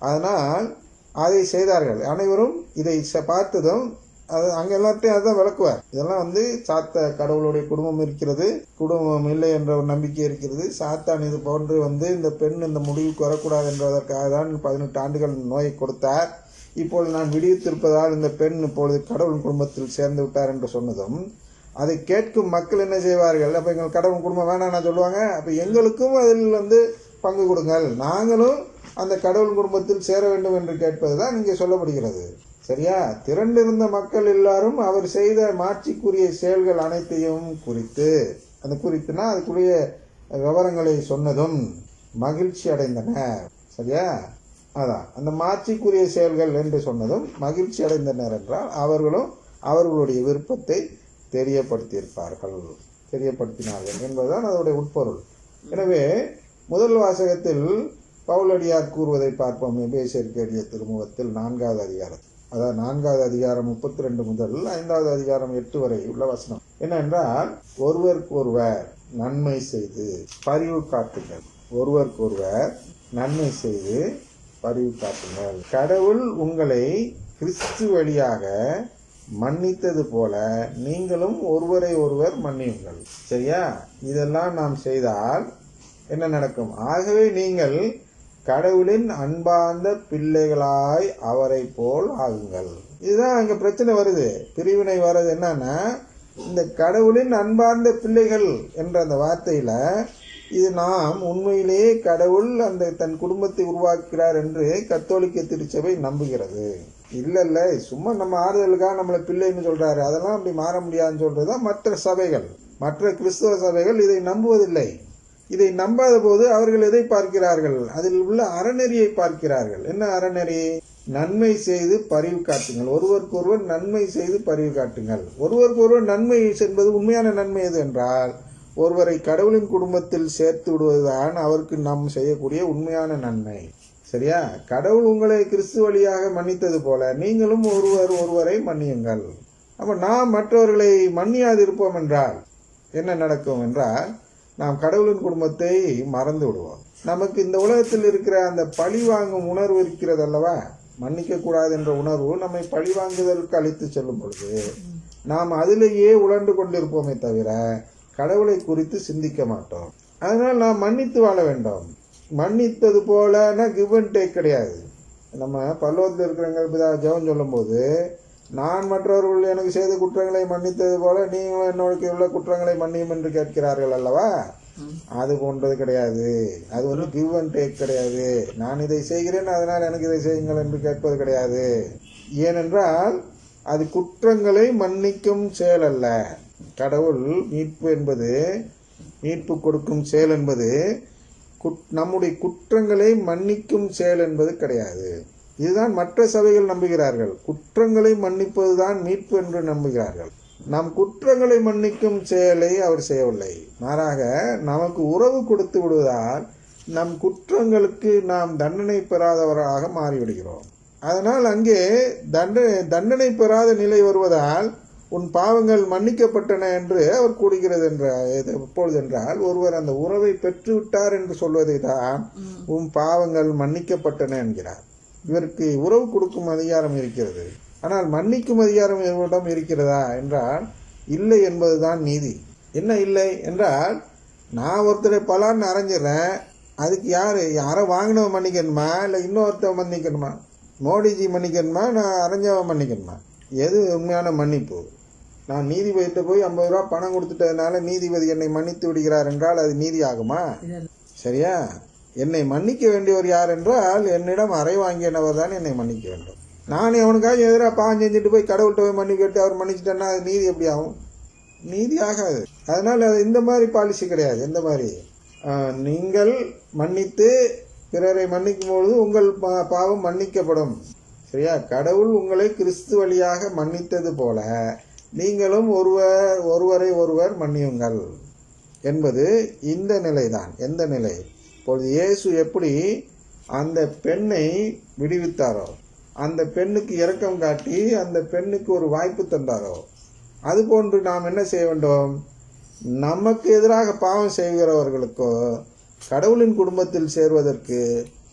அதனால் அதை செய்தார்கள். அனைவரும் இதை ச- பார்த்ததும் அது அங்கே எல்லார்ட்டையும் அதுதான் விளக்குவார். இதெல்லாம் வந்து சாத்த கடவுளுடைய குடும்பம் இருக்கிறது குடும்பம் இல்லை என்ற ஒரு நம்பிக்கை இருக்கிறது. சாத்தான் இது போன்று வந்து இந்த பெண் இந்த முடிவுக்கு வரக்கூடாது என்பதற்காக தான் பதினெட்டு ஆண்டுகள் நோயை கொடுத்தார். இப்பொழுது நான் விடுவித்திருப்பதால் இந்த பெண் இப்பொழுது கடவுள் குடும்பத்தில் சேர்ந்து விட்டார் என்று சொன்னதும் அதை கேட்கும் மக்கள் என்ன செய்வார்கள்? அப்போ எங்கள் கடவுள் குடும்பம் வேணாம்னா சொல்லுவாங்க. அப்போ எங்களுக்கும் அதில் வந்து பங்கு கொடுங்கள். நாங்களும் அந்த கடவுள் குடும்பத்தில் சேர வேண்டும் என்று கேட்பதுதான் இங்கே சொல்லப்படுகிறது. சரியா? திரண்டிருந்த மக்கள் எல்லாரும் அவர் செய்த மாட்சிக்குரிய செயல்கள் அனைத்தையும் குறித்து அந்த குறித்துனா அதுக்குரிய விவரங்களை சொன்னதும் மகிழ்ச்சி அடைந்தனர் சரியா? அதான். அந்த மாட்சிக்குரிய செயல்கள் என்று சொன்னதும் மகிழ்ச்சி அடைந்தனர் என்றால் அவர்களும் அவர்களுடைய விருப்பத்தை தெரியப்படுத்தியிருப்பார்கள். தெரியப்படுத்தினார்கள் என்பதுதான் அதனுடைய உட்பொருள். எனவே முதல் வாசகத்தில் பவுலடியார் கூறுவதை பார்ப்போம். எபேசியருக்கு திருமுகத்தில் நான்காவது அதிகாரம். அதாவது நான்காவது அதிகாரம் முப்பத்தி ரெண்டு முதல் ஐந்தாவது அதிகாரம் எட்டு வரை உள்ள வசனம். என்னென்றால் ஒருவருக்கு ஒருவர் நன்மை செய்து பரிவு காட்டுங்கள் ஒருவருக்கு ஒருவர் நன்மை செய்து பரிவு காட்டுங்கள் கடவுள் உங்களை கிறிஸ்து வழியாக மன்னித்தது போல நீங்களும் ஒருவரை ஒருவர் மன்னியுங்கள். சரியா? இதெல்லாம் நாம் செய்தால் என்ன நடக்கும்? ஆகவே நீங்கள் கடவுளின் அன்பார்ந்த பிள்ளைகளாய் அவரை போல் ஆகுங்கள். இதுதான் அங்க பிரச்சனை வருது. பிரிவினை வர்றது என்னன்னா இந்த கடவுளின் அன்பார்ந்த பிள்ளைகள் என்ற அந்த வார்த்தையில இது நாம் உண்மையிலேயே கடவுள் அந்த தன் குடும்பத்தை உருவாக்குகிறார் என்று கத்தோலிக்க திருச்சபை நம்புகிறது. இல்ல இல்ல சும்மா நம்ம ஆறுதலுக்காக நம்மளை பிள்ளைன்னு சொல்றாரு. அதெல்லாம் அப்படி மாற முடியாதுன்னு சொல்றதுதான் மற்ற சபைகள். மற்ற கிறிஸ்தவ சபைகள் இதை நம்புவதில்லை. இதை நம்பாத போது அவர்கள் எதை பார்க்கிறார்கள்? அதில் உள்ள அறநெறியை பார்க்கிறார்கள். என்ன அறநெறி? நன்மை செய்து பரிவு காட்டுங்கள். ஒருவருக்கொருவர் நன்மை செய்து பரிவு காட்டுங்கள். ஒருவருக்கொருவர் நன்மை என்பது உண்மையான நன்மை எது என்றால் ஒருவரை கடவுளின் குடும்பத்தில் சேர்த்து விடுவதுதான் அவருக்கு நாம் செய்யக்கூடிய உண்மையான நன்மை. சரியா? கடவுள் உங்களை கிறிஸ்து வழியாக மன்னித்தது போல நீங்களும் ஒருவர் ஒருவரை மன்னியுங்கள். அப்ப நாம் மற்றவர்களை மன்னியாதிருப்போம் என்றால் என்ன நடக்கும் என்றால் நாம் கடவுளின் குடும்பத்தை மறந்து விடுவோம். நமக்கு இந்த உலகத்தில் இருக்கிற அந்த பழி வாங்கும் உணர்வு இருக்கிறது அல்லவா? மன்னிக்க கூடாது என்ற உணர்வு நம்மை பழி வாங்குதலுக்கு அழித்து செல்லும் பொழுது நாம் அதிலேயே உழண்டு கொண்டிருப்போமே தவிர கடவுளை குறித்து சிந்திக்க மாட்டோம். அதனால் நாம் மன்னித்து வாழ வேண்டும். மன்னித்தது போலனா கிவ் அண்ட் டேக் கிடையாது. நம்ம பல்லவத்தில் இருக்கிறவங்க ஜெவம் ஜெபம் சொல்லும்போது நான் மற்றவர்கள் எனக்கு செய்த குற்றங்களை மன்னித்தது போல நீங்களும் என்னோட உள்ள குற்றங்களை மன்னியும் என்று கேட்கிறார்கள் அல்லவா? அது போன்றது கிடையாது. அது வந்து கிவ் அண்ட் டேக் கிடையாது. நான் இதை செய்கிறேன் அதனால் எனக்கு இதை செய்யுங்கள் என்று கேட்பது கிடையாது. ஏனென்றால் அது குற்றங்களை மன்னிக்கும் செயல் அல்ல. கடவுள் மீட்பு என்பது மீட்பு கொடுக்கும் செயல் என்பது குட்- நம்முடைய குற்றங்களை மன்னிக்கும் செயல் என்பது கிடையாது. இதுதான் மற்ற சபைகள் நம்புகிறார்கள். குற்றங்களை மன்னிப்பதுதான் மீட்பு என்று நம்புகிறார்கள். நம் குற்றங்களை மன்னிக்கும் செயலை அவர் செய்யவில்லை. மாறாக நமக்கு உறவு கொடுத்து விடுவதால் நம் குற்றங்களுக்கு நாம் தண்டனை பெறாதவராக மாறிவிடுகிறோம். அதனால் அங்கே தண்டனை தண்டனை பெறாத நிலை வருவதால் உன் பாவங்கள் மன்னிக்கப்பட்டன என்று அவர் கூறுகிறது என்ற எப்பொழுது என்றால் ஒருவர் அந்த உறவை பெற்றுவிட்டார் என்று சொல்வதை தான் உன் பாவங்கள் மன்னிக்கப்பட்டன என்கிறார். இவருக்கு உறவு கொடுக்கும் அதிகாரம் இருக்கிறது. ஆனால் மன்னிக்கும் அதிகாரம் இவரிடம் இருக்கிறதா என்றால் இல்லை என்பதுதான் நீதி. என்ன இல்லை என்றால் நான் ஒருத்தரை பலான்னு அரைஞ்சிடுறேன். அதுக்கு யார்? யாரை வாங்கினவன் மன்னிக்கணுமா? இல்லை இன்னொருத்தன் மன்னிக்கணுமா? மோடிஜி மன்னிக்கணுமா? நான் அரைஞ்சவன் மன்னிக்கணுமா? எது உண்மையான மன்னிப்பு? நான் நீதிபதிட்ட போய் ஐம்பது ரூபா பணம் கொடுத்துட்டதுனால நீதிபதி என்னை மன்னித்து விடுகிறார் என்றால் அது நீதி ஆகுமா சரியா? என்னை மன்னிக்க வேண்டியவர் யார் என்றால் என்னிடம் அறை வாங்கியனவர் தான் என்னை மன்னிக்க வேண்டும். நான் எவனுக்காக எதிராக பாவம் செஞ்சுட்டு போய் கடவுள்கிட்ட போய் மன்னிக்க கேட்டு அவர் மன்னிச்சிட்டேன்னா அது நீதி எப்படி ஆகும்? நீதி ஆகாது. அதனால் அது இந்த மாதிரி பாலிசி கிடையாது. எந்த மாதிரி? நீங்கள் மன்னித்து பிறரை மன்னிக்கும் பொழுது உங்கள் பாவம் மன்னிக்கப்படும். சரியா? கடவுள் உங்களை கிறிஸ்து வழியாக மன்னித்தது போல நீங்களும் ஒருவர் ஒருவரை ஒருவர் மன்னியுங்கள். என்பது இந்த நிலைதான். எந்த நிலை? இப்பொழுது இயேசு எப்படி அந்த பெண்ணை விடுவித்தாரோ அந்த பெண்ணுக்கு இரக்கம் காட்டி அந்த பெண்ணுக்கு ஒரு வாய்ப்பு தந்தாரோ அதுபோன்று நாம் என்ன செய்ய வேண்டும்? நமக்கு எதிராக பாவம் செய்கிறவர்களுக்கோ கடவுளின் குடும்பத்தில் சேர்வதற்கு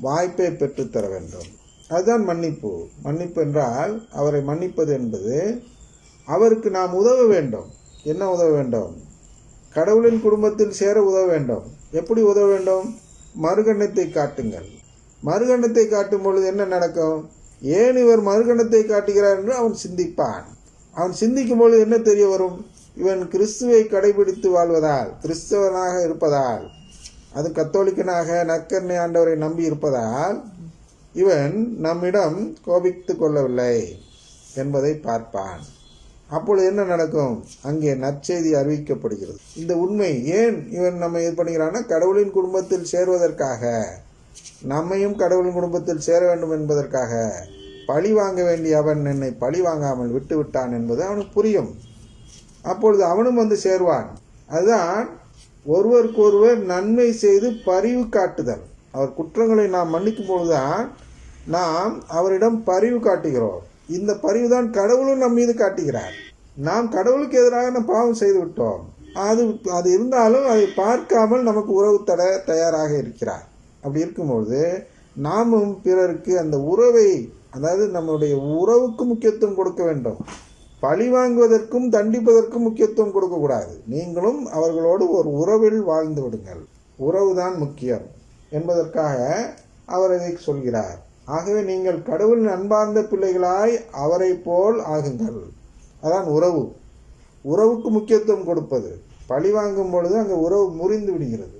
வாய்ப்பை பெற்றுத்தர வேண்டும். அதுதான் மன்னிப்பு. மன்னிப்பு என்றால் அவரை மன்னிப்பது என்பது அவருக்கு நாம் உதவ வேண்டும். என்ன உதவ வேண்டும்? கடவுளின் குடும்பத்தில் சேர உதவ வேண்டும். எப்படி உதவ வேண்டும்? மறுகண்ணத்தை காட்டுங்கள். மறுகண்ணத்தை காட்டும் பொழுது என்ன நடக்கும்? ஏன் இவர் மறுகணத்தை காட்டுகிறார் என்று அவன் சிந்திப்பான். அவன் சிந்திக்கும் பொழுது என்ன தெரிய வரும்? இவன் கிறிஸ்துவை கடைபிடித்து வாழ்வதால் கிறிஸ்தவனாக இருப்பதால் அது கத்தோலிக்கனாக நக்கர்ணை ஆண்டவரை நம்பி இருப்பதால் இவன் நம்மிடம் கோபித்து கொள்ளவில்லை என்பதை பார்ப்பான். அப்பொழுது என்ன நடக்கும்? அங்கே நற்செய்தி அறிவிக்கப்படுகிறது. இந்த உண்மை ஏன் இவன் நம்ம இது பண்ணுகிறான்னா கடவுளின் குடும்பத்தில் சேர்வதற்காக. நம்மையும் கடவுளின் குடும்பத்தில் சேர வேண்டும் என்பதற்காக. பழி வாங்க வேண்டிய அவன் என்னை பழி வாங்காமல் விட்டு விட்டான் என்பது அவனுக்கு புரியும். அப்பொழுது அவனும் வந்து சேர்வான். அதுதான் ஒருவருக்கொருவர் நன்மை செய்து பரிவு காட்டுதல். அவர் குற்றங்களை நாம் மன்னிக்கும் பொழுதுதான் நாம் அவரிடம் பரிவு காட்டுகிறோம். இந்த பரிவு தான் கடவுளும் நம் மீது காட்டுகிறார். நாம் கடவுளுக்கு எதிராக நம் பாவம் செய்து விட்டோம். அது அது இருந்தாலும் அதை பார்க்காமல் நமக்கு உறவு தர தயாராக இருக்கிறார். அப்படி இருக்கும்பொழுது நாமும் பிறருக்கு அந்த உறவை அதாவது நம்மளுடைய உறவுக்கு முக்கியத்துவம் கொடுக்க வேண்டும். பழி வாங்குவதற்கும் தண்டிப்பதற்கும் முக்கியத்துவம் கொடுக்கக்கூடாது. நீங்களும் அவர்களோடு ஒரு உறவில் வாழ்ந்து விடுங்கள். உறவுதான் முக்கியம் என்பதற்காக அவர் இதை சொல்கிறார். ஆகவே நீங்கள் கடவுளின் அன்பார்ந்த பிள்ளைகளாய் அவரை போல் ஆகுங்கள். அதான் உறவு. உறவுக்கு முக்கியத்துவம் கொடுப்பது. பழி வாங்கும் பொழுது அங்கே உறவு முறிந்து விடுகிறது.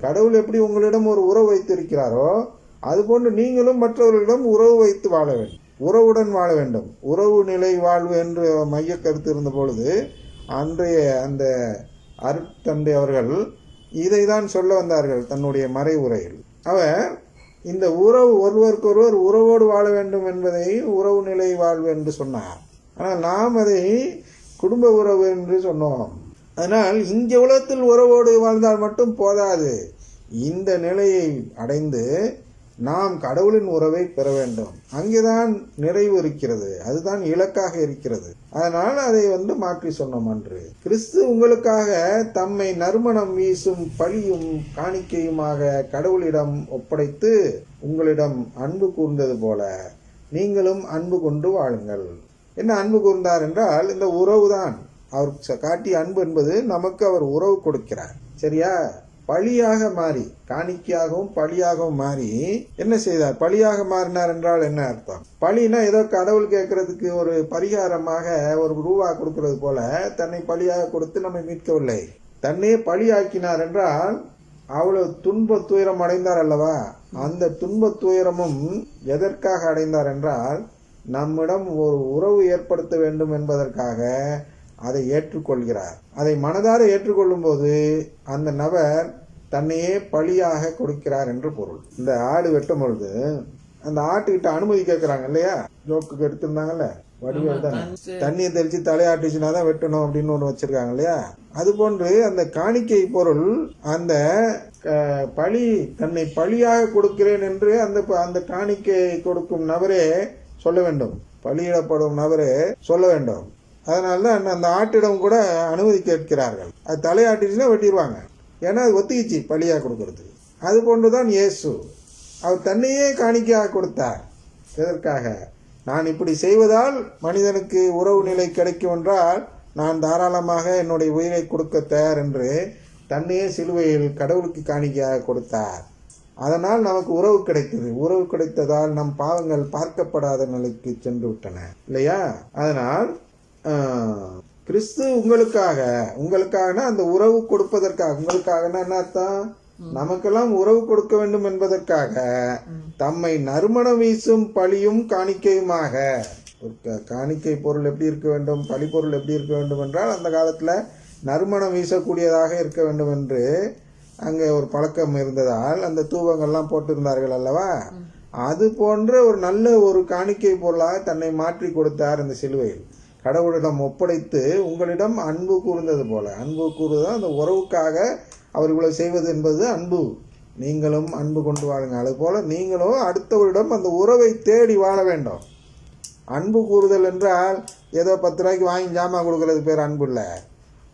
கடவுள் எப்படி உங்களிடம் ஒரு உறவு வைத்திருக்கிறாரோ அதுபோன்று நீங்களும் மற்றவர்களிடம் உறவு வைத்து வாழ வேண்டும். உறவுடன் வாழ வேண்டும். உறவு நிலை வாழ்வு என்று மைய கருத்து இருந்த பொழுது அன்றைய அந்த அருட்தந்தை அவர்கள் இதை தான் சொல்ல வந்தார்கள் தன்னுடைய மறை உரையில். அவர் இந்த உறவு ஒருவருக்கொருவர் உறவோடு வாழ வேண்டும் என்பதை உறவு நிலை வாழ்வு என்று சொன்னார். ஆனால் நாம் அதை குடும்ப உறவு என்று சொன்னோம். அதனால் இந்த உலகத்தில் உறவோடு வாழ்ந்தால் மட்டும் போதாது. இந்த நிலையை அடைந்து நாம் கடவுளின் உறவை பெற வேண்டும். அங்கேதான் நிறைவு இருக்கிறது. அதுதான் இலக்காக இருக்கிறது. அதனால் அதை வந்து மாற்றி சொன்னோம் அன்று. கிறிஸ்து உங்களுக்காக தம்மை நறுமணம் வீசும் பழியும் காணிக்கையுமாக கடவுளிடம் ஒப்படைத்து உங்களிடம் அன்பு கூர்ந்தது போல நீங்களும் அன்பு கொண்டு வாழுங்கள். என்ன அன்பு கூர்ந்தார் என்றால் இந்த உறவுதான். அவர் ச- காட்டிய அன்பு என்பது நமக்கு அவர் உறவு கொடுக்கிறார். சரியா? பழியாக மாறி காணிக்கையாகவும் பழியாகவும் மாறி என்ன செய்தார்? பழியாக மாறினார் என்றால் என்ன அர்த்தம்? பழினா ஏதோ கடவுள் கேட்கறதுக்கு ஒரு பரிகாரமாக ஒரு ரூபா கொடுக்கறது போல தன்னை பழியாக கொடுத்து நம்மை மீட்கவில்லை. தன்னையே பழியாக்கினார் என்றால் அவ்வளவு துன்ப துயரம் அடைந்தார் அல்லவா? அந்த துன்ப துயரமும் எதற்காக அடைந்தார் என்றால் நம்மிடம் ஒரு உறவு ஏற்படுத்த வேண்டும் என்பதற்காக அதை ஏற்றுக்கொள்கிறார். அதை மனதார ஏற்றுக்கொள்ளும் போது அந்த நபர் தன்னையே பழியாக கொடுக்கிறார் என்று பொருள். இந்த ஆடு வெட்டும் பொழுது அந்த ஆட்டுக்கிட்ட அனுமதி கேட்கறாங்க இல்லையா? ஜோக்குக்கு எடுத்திருந்தாங்கல்ல? வடிவேல் தானே. தண்ணியை தெளிச்சு தலையாட்டுச்சுனா தான் வெட்டணும் அப்படின்னு ஒன்று வச்சிருக்காங்க இல்லையா? அது போன்று அந்த காணிக்கை பொருள் அந்த பழி தன்னை பழியாக கொடுக்கிறேன் என்று அந்த அந்த காணிக்கை கொடுக்கும் நபரே சொல்ல வேண்டும். பலியிடப்படும் நபரே சொல்ல வேண்டும். அதனால தான் அந்த ஆட்டிடம் கூட அனுமதி கேட்கிறார்கள். அது தலையாட்டிச்சுன்னா வெட்டிடுவாங்க. ஏன்னா அது ஒத்திக்கிச்சு பலியாக கொடுக்கறது அது போன்று தான் இயேசு அவர் தன்னையே காணிக்கையாக கொடுத்தார். எதற்காக? நான் இப்படி செய்வதால் மனிதனுக்கு உறவு நிலை கிடைக்கும் என்றால் நான் தாராளமாக என்னுடைய உயிரை கொடுக்க தயார் என்று தன்னையே சிலுவையில் கடவுளுக்கு காணிக்கையாக கொடுத்தார். அதனால் நமக்கு உறவு கிடைத்தது. உறவு கிடைத்ததால் நம் பாவங்கள் பார்க்கப்படாத நிலைக்கு சென்று விட்டன. இல்லையா? அதனால் கிறிஸ்து உங்களுக்காக உங்களுக்காகனா அந்த உறவு கொடுப்பதற்காக உங்களுக்காகனா என்ன அர்த்தம்? நமக்கெல்லாம் உறவு கொடுக்க வேண்டும் என்பதற்காக தம்மை நறுமணம் வீசும் பழியும் காணிக்கையுமாக காணிக்கை பொருள் எப்படி இருக்க வேண்டும் பழி பொருள் எப்படி இருக்க வேண்டும் என்றால் அந்த காலத்தில் நறுமணம் வீசக்கூடியதாக இருக்க வேண்டும் என்று அங்கே ஒரு பழக்கம் இருந்ததால் அந்த தூவங்கள்லாம் போட்டிருந்தார்கள் அல்லவா? அது போன்ற ஒரு நல்ல ஒரு காணிக்கை பொருளாக தன்னை மாற்றி கொடுத்தார் இந்த சிலுவையில். கடவுளிடம் ஒப்படைத்து உங்களிடம் அன்பு கூர்ந்தது போல. அன்பு கூறுதான் அந்த உறவுக்காக அவர் இவ்வளவு செய்வது என்பது அன்பு. நீங்களும் அன்பு கொண்டு வாழுங்க அதுபோல நீங்களும் அடுத்தவரிடம் அந்த உறவை தேடி வாழ வேண்டும். அன்பு கூறுதல் என்றால் ஏதோ பத்து ரூபாய்க்கு வாங்கி ஜாமான் கொடுக்கறது பேர் அன்பு இல்லை.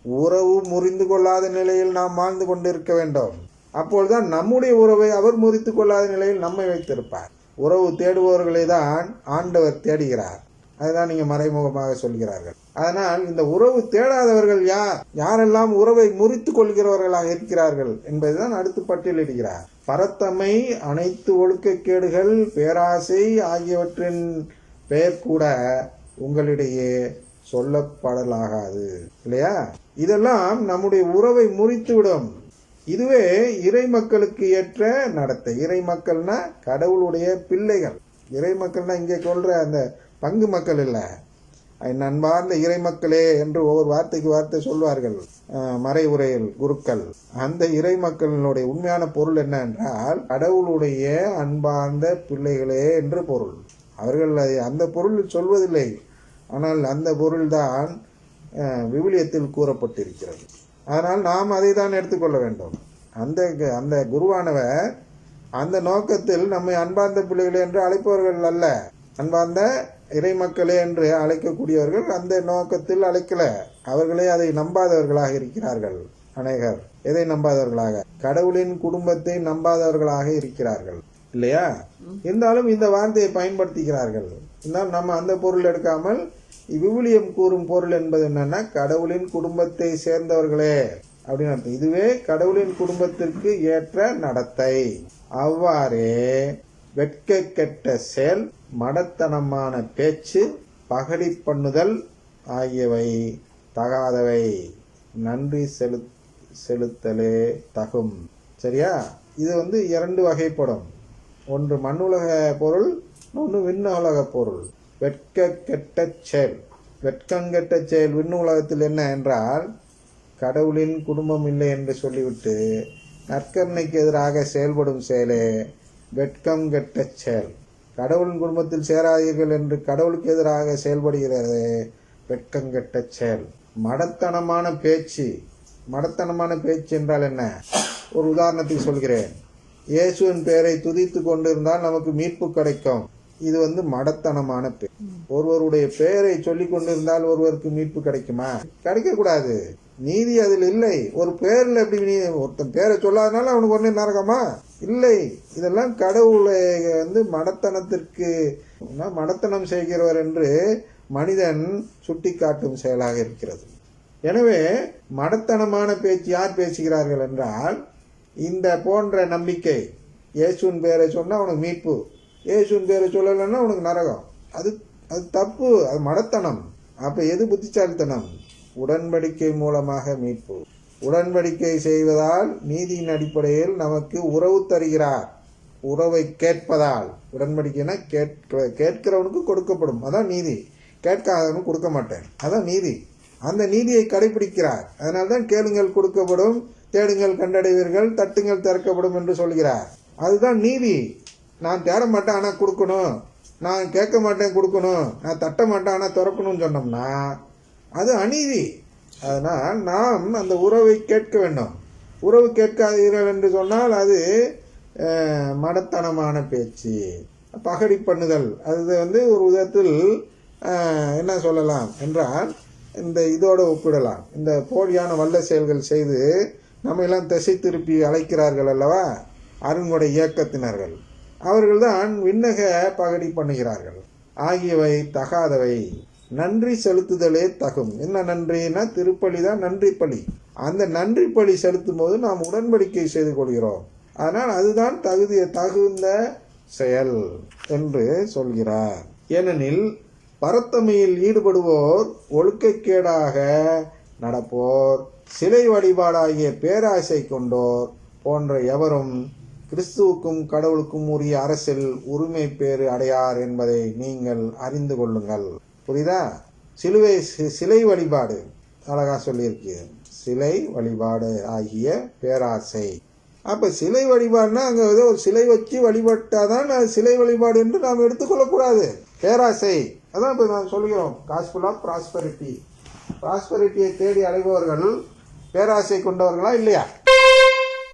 உறவு முறிந்து கொள்ளாத நிலையில் நாம் வாழ்ந்து கொண்டிருக்க வேண்டும். அப்பொழுதுதான் நம்முடைய உறவை அவர் முறித்து கொள்ளாத நிலையில் நம்மை வைத்திருப்பார். உறவு தேடுபவர்களை தான் ஆண்டவர் தேடுகிறார். அதுதான் நீங்க மறைமுகமாக சொல்கிறார்கள். அதனால் இந்த உறவு தேடாதவர்கள் யார்? யாரெல்லாம் உறவை முறித்து கொள்கிறவர்களாக இருக்கிறார்கள் என்பதுதான் அடுத்து பட்டியலிடுகிறார். பரத்தமை அனைத்து ஒழுக்கக்கேடுகள் பேராசை ஆகியவற்றின் பெயர் கூட உங்களிடையே சொல்லப்படலாகாது. இல்லையா? இதெல்லாம் நம்முடைய உறவை முறித்துவிடும். இதுவே இறை மக்களுக்கு ஏற்ற நடத்தை. இறை மக்கள்னா கடவுளுடைய பிள்ளைகள். இறை மக்கள்னா இங்கே சொல்ற அந்த பங்கு மக்கள் இல்லை. நண்பார்ந்த அன்பார்ந்த இறை மக்களே என்று ஒவ்வொரு வார்த்தைக்கு வார்த்தை சொல்வார்கள் மறை உரையில் குருக்கள். அந்த இறை மக்களினுடைய உண்மையான பொருள் என்ன என்றால் கடவுளுடைய அன்பார்ந்த பிள்ளைகளே என்று பொருள். அவர்கள் அதை அந்த பொருள் சொல்வதில்லை. ஆனால் அந்த பொருள்தான் விவிலியத்தில் கூறப்பட்டிருக்கிறது. அதனால் நாம் அதை தான் எடுத்துக்கொள்ள வேண்டும். அந்த அந்த குருவானவர் அந்த நோக்கத்தில் நம்மை அன்பார்ந்த பிள்ளைகளே என்று அழைப்பவர்கள் அல்ல. அன்பார்ந்த இறை மக்களே என்று அழைக்கக்கூடியவர்கள் அந்த நோக்கத்தில் அழைக்கல. அவர்களே அதை நம்பாதவர்களாக இருக்கிறார்கள். அநேகர் எதை நம்பாதவர்களாக? கடவுளின் குடும்பத்தை நம்பாதவர்களாக இருக்கிறார்கள். இல்லையா? இருந்தாலும் இந்த வார்த்தையை பயன்படுத்துகிறார்கள். இருந்தாலும் நம்ம அந்த பொருள் எடுக்காமல் விவிலியம் கூறும் பொருள் என்பது என்னன்னா கடவுளின் குடும்பத்தை சேர்ந்தவர்களே அப்படின்னு அர்த்தம். இதுவே கடவுளின் குடும்பத்திற்கு ஏற்ற நடத்தை. அவ்வாறே வெட்க கெட்ட செயல் மடத்தனமான பேச்சு பகடி பண்ணுதல் ஆகியவை தகாதவை. நன்றி செலு செலுத்தலே தகும். சரியா? இது வந்து இரண்டு வகைப்படும் ஒன்று மண்ணுலக பொருள் ஒன்று விண்ணுலக பொருள். வெட்க கெட்ட செயல். வெட்கங்கெட்ட செயல் விண்ணுலகத்தில் என்ன என்றால் கடவுளின் குடும்பம் இல்லை என்று சொல்லிவிட்டு நற்கருணைக்கு எதிராக செயல்படும் செயலே வெட்கம் கெட்ட செயல். கடவுளின் குடும்பத்தில் சேராதீர்கள் என்று கடவுளுக்கு எதிராக செயல்படுகிறது. வெட்கங்கெட்ட செயல். மடத்தனமான பேச்சு. மடத்தனமான பேச்சு என்றால் என்ன? ஒரு உதாரணத்துக்கு சொல்கிறேன். இயேசுவின் பெயரை துதித்து கொண்டிருந்தால் நமக்கு மீட்பு கிடைக்கும். இது வந்து மடத்தனமான பேர். ஒருவருடைய பெயரை சொல்லிக் கொண்டிருந்தால் ஒருவருக்கு மீட்பு கிடைக்குமா? கிடைக்க கூடாது நீதி அதில் இல்லை. ஒரு பேர்ல எப்படி நீ ஒருத்தன் பேரை சொல்லாதனால அவனுக்கு ஒன்று நரகமா? இல்லை. இதெல்லாம் கடவுளை வந்து மடத்தனத்திற்கு மடத்தனம் செய்கிறவர் என்று மனிதன் சுட்டிக்காட்டும் செயலாக இருக்கிறது. எனவே மடத்தனமான பேச்சு யார் பேசுகிறார்கள் என்றால் இந்த போன்ற நம்பிக்கை இயேசுவின் பேரை சொன்னால் அவனுக்கு மீட்பு ஏசுன்னு பேரை சொல்லலைன்னா உனக்கு நரகம். அது அது தப்பு அது மடத்தனம். அப்போ எது புத்திசாலித்தனம்? உடன்படிக்கை மூலமாக மீட்பு. உடன்படிக்கை செய்வதால் நீதியின் அடிப்படையில் நமக்கு உறவு தருகிறார். உறவை கேட்பதால். உடன்படிக்கைனா கேட்க கேட்கிறவனுக்கு கொடுக்கப்படும். அதான் நீதி. கேட்காதவனுக்கு கொடுக்க மாட்டேன். அதான் நீதி. அந்த நீதியை கடைபிடிக்கிறார். அதனால்தான் கேளுங்கள் கொடுக்கப்படும் தேடுங்கள் கண்டடைவீர்கள் தட்டுங்கள் திறக்கப்படும் என்று சொல்கிறார். அதுதான் நீதி. நான் தேட மாட்டேன் ஆனால் கொடுக்கணும். நான் கேட்க மாட்டேன் கொடுக்கணும். நான் தட்ட மாட்டேன் ஆனால் திறக்கணும்னு சொன்னோம்னா அது அநீதி. அதனால் நாம் அந்த உறவை கேட்க வேண்டும். உறவு கேட்காதீர்கள் என்று சொன்னால் அது மடத்தனமான பேச்சு. பகடி பண்ணுதல். அது வந்து ஒரு விதத்தில் என்ன சொல்லலாம் என்றால் இந்த இதோடு ஒப்பிடலாம். இந்த போலியான வல்ல செயல்கள் செய்து நம்ம எல்லாம் திசை திருப்பி அழைக்கிறார்கள் அல்லவா? அருண்கொடை இயக்கத்தினர்கள். அவர்கள்தான் விண்ணக பகடி பண்ணுகிறார்கள். ஆகியவை தகாதவை. நன்றி செலுத்துதலே தகும். என்ன நன்றினா திருப்பலி தான் நன்றி பலி அந்த நன்றி பலி செலுத்தும் போது நாம் உடன்படிக்கை செய்து கொள்கிறோம். அதனால் அதுதான் தகுதிய தகுந்த செயல் என்று சொல்கிறார். ஏனெனில் பரத்தமையில் ஈடுபடுவோர் ஒழுக்கக்கேடாக நடப்போர். சிலை வழிபாடாகிய பேராசை கொண்டோர் போன்ற எவரும் கிறிஸ்துவுக்கும் கடவுளுக்கும் உரிய அரசில் உரிமை பேறு அடையார் என்பதை நீங்கள் அறிந்து கொள்ளுங்கள். புரியுதா? சிலுவை சி- சிலை வழிபாடு அழகா சொல்லியிருக்கு. சிலை வழிபாடு ஆகிய பேராசை. அப்ப சிலை வழிபாடுனா அங்க ஏதோ ஒரு சிலை வச்சு வழிபட்டாதான் அது சிலை வழிபாடு என்று நாம் எடுத்துக்கொள்ளக்கூடாது. பேராசை. அதான் இப்போ நான் சொல்கிறோம். காஸ்புல் ஆஃப் ப்ராஸ்பரிட்டி ப்ராஸ்பரிட்டியை தேடி அலைபவர்கள் பேராசை கொண்டவர்களா இல்லையா?